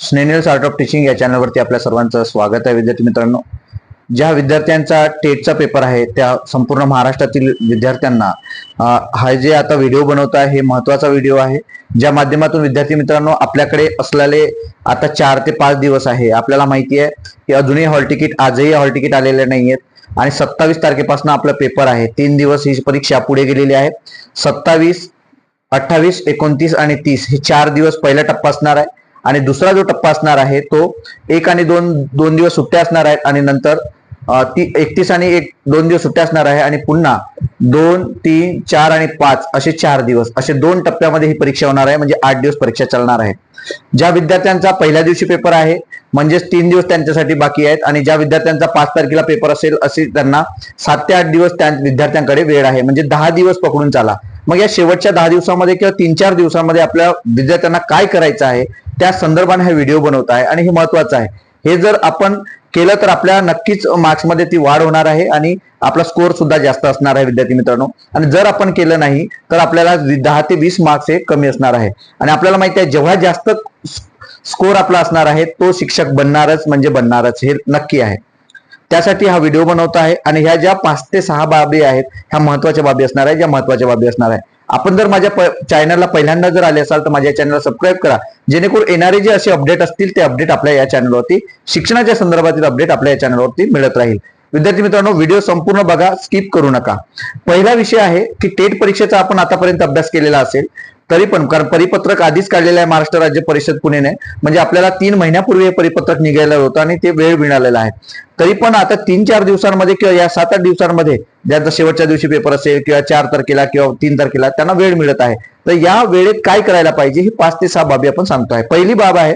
स्नेनिल्स art of teaching या चॅनलवरती आपल्या सर्वांचं स्वागत आहे विद्यार्थी मित्रांनो. ज्या विद्यार्थ्यांचा टेटचा पेपर आहे त्या संपूर्ण महाराष्ट्रातील विद्यार्थ्यांना हा जे आता व्हिडिओ बनवतो आहे हे महत्त्वाचा व्हिडिओ आहे. ज्या माध्यमातून विद्यार्थी मित्रांनो आपल्याकडे असलेले आता चार ते पाच दिवस आहे. आपल्याला माहिती आहे की अजूनही हॉल तिकीट आजही हॉल तिकीट आलेले आहेत आणि सत्तावीस तारखेपासून आपला पेपर आहे. तीन दिवस ही परीक्षा पुढे गेलेली आहे. सत्तावीस अठ्ठावीस एकोणतीस आणि तीस हे चार दिवस पहिला टप्पा असणार आहे. आणि दुसरा जो टप्पा असणार आहे तो एक आणि दोन दोन दिवस सुट्ट्या असणार आहेत आणि नंतर ती एकतीस आणि एक दोन दिवस सुट्ट्या असणार आहे आणि पुन्हा दोन तीन चार आणि पाच असे चार दिवस असे दोन टप्प्यामध्ये ही परीक्षा होणार आहे म्हणजे आठ दिवस परीक्षा चालणार आहे. ज्या विद्यार्थ्यांचा पहिल्या दिवशी पेपर आहे म्हणजेच तीन दिवस त्यांच्यासाठी बाकी आहेत आणि ज्या विद्यार्थ्यांचा पाच तारखेला पेपर असेल असे त्यांना सात ते आठ दिवस त्या विद्यार्थ्यांकडे वेळ आहे म्हणजे दहा दिवस पकडून चाला. मग या शेवटच्या दहा दिवसामध्ये किंवा तीन चार दिवसामध्ये आपल्या विद्यार्थ्यांना काय करायचं आहे त्या संदर्भाने हा व्हिडिओ बनवत आहे आणि हे महत्वाचं आहे. हे जर आपण केलं तर आपल्या नक्कीच मार्क्समध्ये ती वाढ होणार आहे आणि आपला स्कोअर सुद्धा जास्त असणार आहे विद्यार्थी मित्रांनो. आणि जर आपण केलं नाही तर आपल्याला दहा ते वीस मार्क्स हे कमी असणार आहे. आणि आपल्याला माहिती आहे जेव्हा जास्त स्कोअर आपला असणार आहे तो शिक्षक बनणारच म्हणजे बनणारच हे नक्की आहे. त्यासाठी हा व्हिडिओ बनवत आहे आणि ह्या ज्या पाच ते सहा बाबी आहेत ह्या महत्त्वाच्या बाबी असणार आहे ज्या महत्त्वाच्या बाबी असणार आहे. आपण जर माझ्या चॅनलला पहिल्यांदा जर आले असाल तर माझ्या चॅनलला सबस्क्राईब करा. जेणेकरून येणारे जे असे अपडेट असतील ते अपडेट आपल्या या चॅनलवरती शिक्षणाच्या संदर्भातील अपडेट आपल्या या चॅनलवरती मिळत राहील. विद्यार्थी मित्रांनो व्हिडिओ संपूर्ण बघा स्किप करू नका. पहिला विषय आहे की टेट परीक्षेचा आपण आतापर्यंत अभ्यास केलेला असेल. तरी पण कारण परिपत्रक आधीच काढलेलं आहे महाराष्ट्र राज्य परिषद पुणेने. म्हणजे आपल्याला तीन महिन्यापूर्वी हे परिपत्रक निघायला होतं आणि ते वेळ मिळालेला आहे. तरी पण आता तीन चार दिवसांमध्ये किंवा या सात आठ दिवसांमध्ये ज्यांचा शेवटच्या दिवशी पेपर असेल किंवा चार तारखेला किंवा तीन तारखेला त्यांना वेळ मिळत आहे. तर या वेळेत काय करायला पाहिजे ही पाच ते सहा बाबी आपण सांगतो आहे पहिली बाब आहे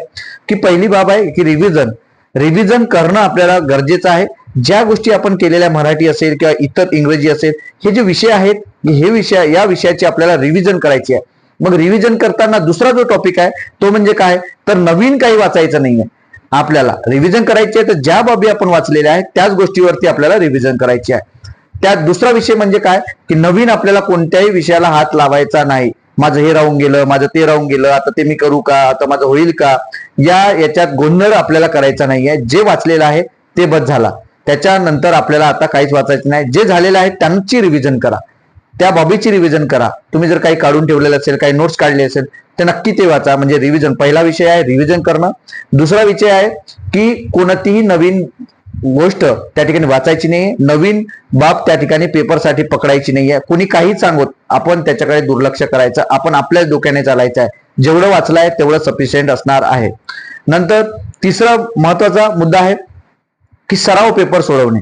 की पहिली बाब आहे की रिव्हिजन रिव्हिजन करणं आपल्याला गरजेचं आहे. ज्या गोष्टी आपण केलेल्या मराठी असेल किंवा इतर इंग्रजी असेल हे जे विषय आहेत हे विषय या विषयाची आपल्याला रिव्हिजन करायची आहे. मग रिव्हिजन करताना दुसरा जो टॉपिक आहे तो म्हणजे काय? तर नवीन काही वाचायचं नाहीये. आपल्याला रिव्हिजन करायची आहे तर ज्या बाबी आपण वाचलेल्या आहेत त्याच गोष्टीवरती आपल्याला रिव्हिजन करायची आहे. त्यात दुसरा विषय म्हणजे काय? की नवीन आपल्याला कोणत्याही विषयाला हात लावायचा नाही. माझं हे राहून गेलं माझं ते राहून गेलं आता ते मी करू का आता माझं होईल का? या याच्यात गोंधळ आपल्याला करायचा नाहीये. जे वाचलेलं आहे ते बस झाला. त्याच्यानंतर आपल्याला आता काहीच वाचायचं नाही. जे झालेलं आहे त्यांची रिव्हिजन करा. त्या बाबीची रिव्हिजन करा. तुम्ही जर काही काढून ठेवलेलं असेल काही नोट्स काढले असेल तर नक्की ते वाचा. म्हणजे रिव्हिजन पहिला विषय आहे रिव्हिजन करणं. दुसरा विषय आहे की कोणतीही नवीन गोष्ट त्या ठिकाणी वाचायची नाही नवीन बाब त्या ठिकाणी पेपरसाठी पकडायची नाही आहे कुणी काही सांगत आपण त्याच्याकडे दुर्लक्ष करायचं. आपण आपल्याच डोक्याने चालायचं आहे जेवढं वाचलं आहे तेवढं सफिशियंट असणार आहे. नंतर तिसरा महत्त्वाचा मुद्दा आहे की सराव पेपर सोडवणे.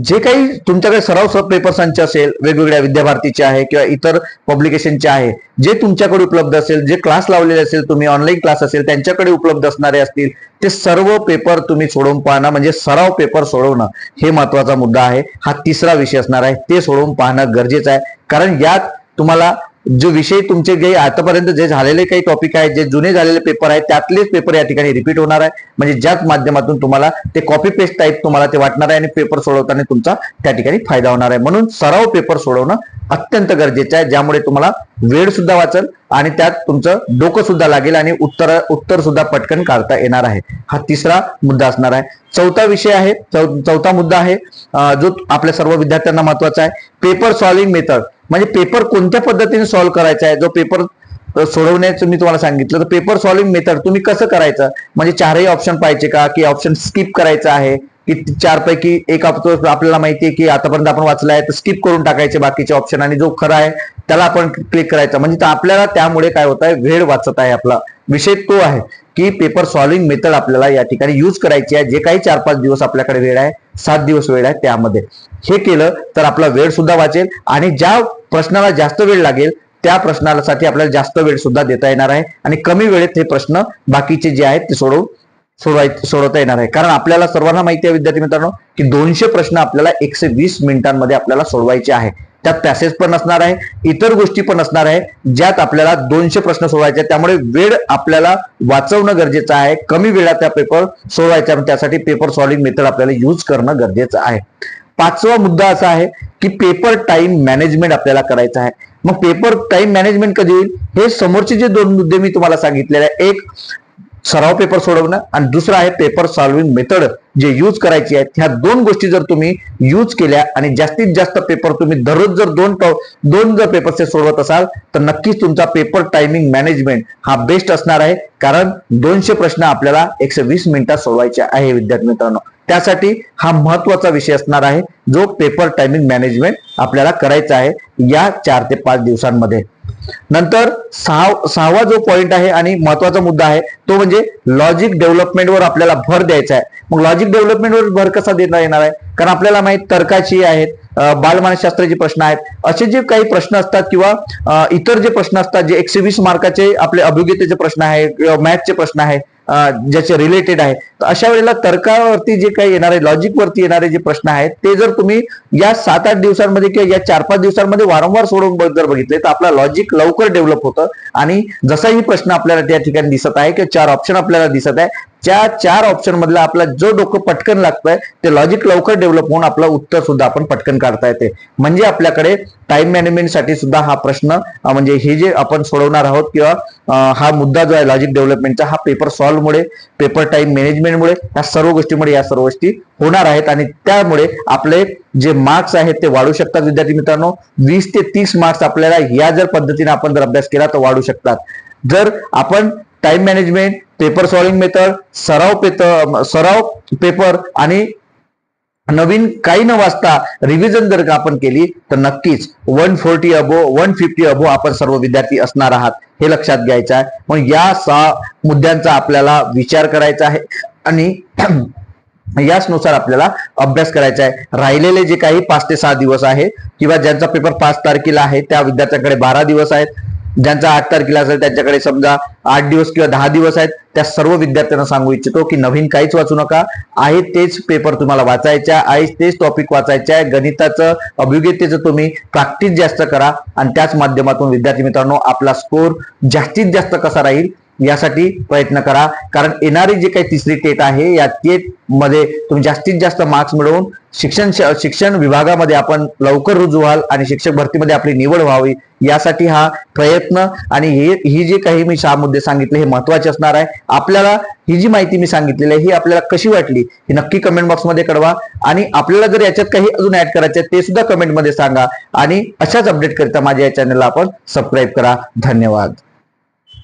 जे काही तुमच्याकडे सराव सब पेपर्सांचे असेल वेगवेगळ्या विद्याभारतीचे आहे किंवा इतर पब्लिकेशनचे आहे जे तुमच्याकडे उपलब्ध असेल जे क्लास लावलेले असेल तुम्ही ऑनलाईन क्लास असेल त्यांच्याकडे उपलब्ध असणारे असतील ते सर्व पेपर तुम्ही सोडवून पाहणं म्हणजे सराव पेपर सोडवणं हे महत्त्वाचा मुद्दा आहे. हा तिसरा विषय असणार आहे ते सोडवून पाहणं गरजेचं आहे. कारण यात तुम्हाला जो विषय तुमचे जे आतापर्यंत जे झालेले काही टॉपिक आहेत जे जुने झालेले पेपर आहेत त्यातलेच पेपर या ठिकाणी रिपीट होणार आहे. म्हणजे ज्याच माध्यमातून तुम्हाला ते कॉपी पेस्ट टाईप तुम्हाला ते वाटणार आहे आणि पेपर सोडवताना तुमचा त्या ठिकाणी फायदा होणार आहे. म्हणून सराव पेपर सोडवणं अत्यंत गरजेचं आहे ज्यामुळे तुम्हाला वेळ सुद्धा वाचेल आणि त्यात तुमचं डोकं सुद्धा लागेल आणि उत्तर उत्तर सुद्धा पटकन काढता येणार आहे. हा तिसरा मुद्दा असणार आहे. चौथा विषय आहे चौ- चौथा मुद्दा आहे जो आपल्या सर्व विद्यार्थ्यांना महत्त्वाचा आहे. पेपर सॉल्विंग मेथड म्हणजे पेपर कोणत्या पद्धतीने सॉल्व्ह करायचा आहे? जो पेपर सोडवण्याचं मी तुम्हाला सांगितलं तर पेपर सॉल्विंग मेथड तुम्ही कसं करायचं? म्हणजे चारही ऑप्शन पाहिजे का? की ऑप्शन स्किप करायचं आहे? की चार पैकी एक आपल्याला माहिती आहे की आतापर्यंत आपण वाचलं आहे तर स्किप करून टाकायचे बाकीचे ऑप्शन आणि जो खरा आहे त्याला आपण क्लिक करायचा. म्हणजे तर आपल्याला त्यामुळे काय होत आहे वेळ वाचत आहे आपला. विषय तो आहे की पेपर सॉल्विंग मेथड आपल्याला या ठिकाणी यूज करायची आहे. जे काही चार पाच दिवस आपल्याकडे वेळ आहे सात दिवस वेळ आहे त्यामध्ये. हे केलं तर आपला वेळ सुद्धा वाचेल आणि ज्या प्रश्नाला जास्त वेळ लागेल त्या प्रश्नासाठी आपल्याला जास्त वेळ सुद्धा देता येणार आहे. आणि कमी वेळेत हे प्रश्न बाकीचे जे आहेत ते सोडवून सोडवाय सोडवता येणार आहे. कारण आपल्याला सर्वांना माहिती आहे विद्यार्थी मित्रांनो की दोनशे प्रश्न आपल्याला एकशे वीस मिनिटांमध्ये आपल्याला सोडवायचे आहे. त्यात पॅसेज पण असणार आहे इतर गोष्टी पण असणार आहे ज्यात आपल्याला दोनशे प्रश्न सोडवायचे आहेत. त्यामुळे वेळ आपल्याला वाचवणं गरजेचं आहे. कमी वेळात त्या पेपर सोडवायचा आहे. त्यासाठी पेपर सॉल्विंग मेथड आपल्याला यूज करणं गरजेचं आहे. पाचवा मुद्दा असा आहे की पेपर टाइम मॅनेजमेंट आपल्याला करायचं आहे. मग पेपर टाइम मॅनेजमेंट कधी होईल? हे समोरचे जे दोन मुद्दे मी तुम्हाला सांगितलेले आहे एक सराव पेपर सोडवणं आणि दुसरं आहे पेपर सॉल्विंग मेथड जे यूज करायची आहे. ह्या दोन गोष्टी जर तुम्ही यूज केल्या आणि जास्तीत जास्त पेपर तुम्ही दररोज जर दोन दोन जर पेपर सोडवत असाल तर नक्कीच तुमचा पेपर टायमिंग मॅनेजमेंट हा बेस्ट असणार आहे. कारण दोनशे प्रश्न आपल्याला एकशे वीस मिनिटात सोडवायचे आहे विद्यार्थी मित्रांनो. त्यासाठी हा महत्त्वाचा विषय असणार आहे जो पेपर टायमिंग मॅनेजमेंट आपल्याला करायचा आहे या चार ते पाच दिवसांमध्ये. नंतर सहा सहावा जो पॉइंट आहे आणि महत्त्वाचा मुद्दा आहे तो म्हणजे लॉजिक डेव्हलपमेंटवर आपल्याला भर द्यायचा आहे. मग लॉजिक डेव्हलपमेंटवर भर कसा देता येणार आहे? कारण आपल्याला माहीत तर्काची आहेत बालमानसशास्त्राचे प्रश्न आहेत. असे जे काही प्रश्न असतात किंवा इतर जे प्रश्न असतात जे एकशे वीस मार्काचे आपले अभियोग्यतेचे प्रश्न आहे किंवा मॅथचे प्रश्न आहे ज्याचे रिलेटेड आहे. तर अशा वेळेला तर्कावरती जे काही येणारे लॉजिकवरती येणारे जे प्रश्न आहेत ते जर तुम्ही या सात आठ दिवसांमध्ये किंवा या चार पाच दिवसांमध्ये वारंवार सोडवून जर बघितले तर आपला लॉजिक लवकर डेव्हलप होतं. आणि जसाही प्रश्न आपल्याला त्या ठिकाणी दिसत आहे किंवा चार ऑप्शन आपल्याला दिसत आहे त्या चार ऑप्शन मधला आपला जो डोकं पटकन लागतंय ते लॉजिक लवकर डेव्हलप होऊन आपलं उत्तर सुद्धा आपण पटकन काढता येते. म्हणजे आपल्याकडे टाइम मॅनेजमेंटसाठी सुद्धा हा प्रश्न म्हणजे हे जे आपण सोडवणार आहोत किंवा हा मुद्दा जो आहे लॉजिक डेव्हलपमेंटचा हा पेपर सॉल्व्ह मुळे पेपर टाइम मॅनेजमेंटमुळे या सर्व गोष्टीमुळे या सर्व गोष्टी होणार आहेत आणि त्यामुळे आपले जे मार्क्स आहेत ते वाढू शकतात. विद्यार्थी मित्रांनो वीस ते तीस मार्क्स आपल्याला या जर पद्धतीने आपण जर अभ्यास केला तर वाढू शकतात. जर आपण time management paper solving method सराव पेपर सराव पेपर आणि नवीन काही न वाचता रिव्हिजन जर का आपण केली तर नक्कीच one forty above one fifty above आपण सर्व विद्यार्थी असणार आहात. हे लक्षात घ्यायचं आहे. मग या सहा मुद्द्यांचा आपल्याला विचार करायचा आहे आणि याचनुसार आपल्याला अभ्यास करायचा आहे. राहिलेले जे काही पाच ते सहा दिवस आहे किंवा ज्यांचा पेपर पाच तारखेला आहे त्या विद्यार्थ्यांकडे बारा दिवस आहेत. ज्यांचा आठ तारखेला असेल त्यांच्याकडे समजा आठ दिवस किंवा दहा दिवस आहेत त्या सर्व विद्यार्थ्यांना सांगू इच्छितो की नवीन काहीच वाचू नका. आहे तेच पेपर तुम्हाला वाचायचे आहे आहे तेच टॉपिक वाचायचे आहे. गणिताचं अभियोग्यतेचं तुम्ही प्रॅक्टिस जास्त करा आणि त्याच माध्यमातून विद्यार्थी मित्रांनो आपला स्कोर जास्तीत जास्त कसा राहील यासाठी प्रयत्न करा. कारण येणारी जी काही तिसरी टेट आहे या टेटमध्ये तुम्ही जास्तीत जास्त मार्क्स मिळवून शिक्षण शिक्षण विभागामध्ये आपण लवकर रुजू व्हाल आणि शिक्षक भरतीमध्ये आपली निवड व्हावी. यासाठी हा प्रयत्न आणि हे ही जे काही मी सहा मुद्दे सांगितले हे महत्त्वाचे असणार आहे. आपल्याला ही जी माहिती मी सांगितलेली आहे ही आपल्याला कशी वाटली ही नक्की कमेंट बॉक्समध्ये कळवा. आणि आपल्याला जर याच्यात काही अजून ऍड करायचे ते सुद्धा कमेंटमध्ये सांगा. आणि अशाच अपडेट करिता माझ्या या चॅनलला आपण सबस्क्राईब करा. धन्यवाद.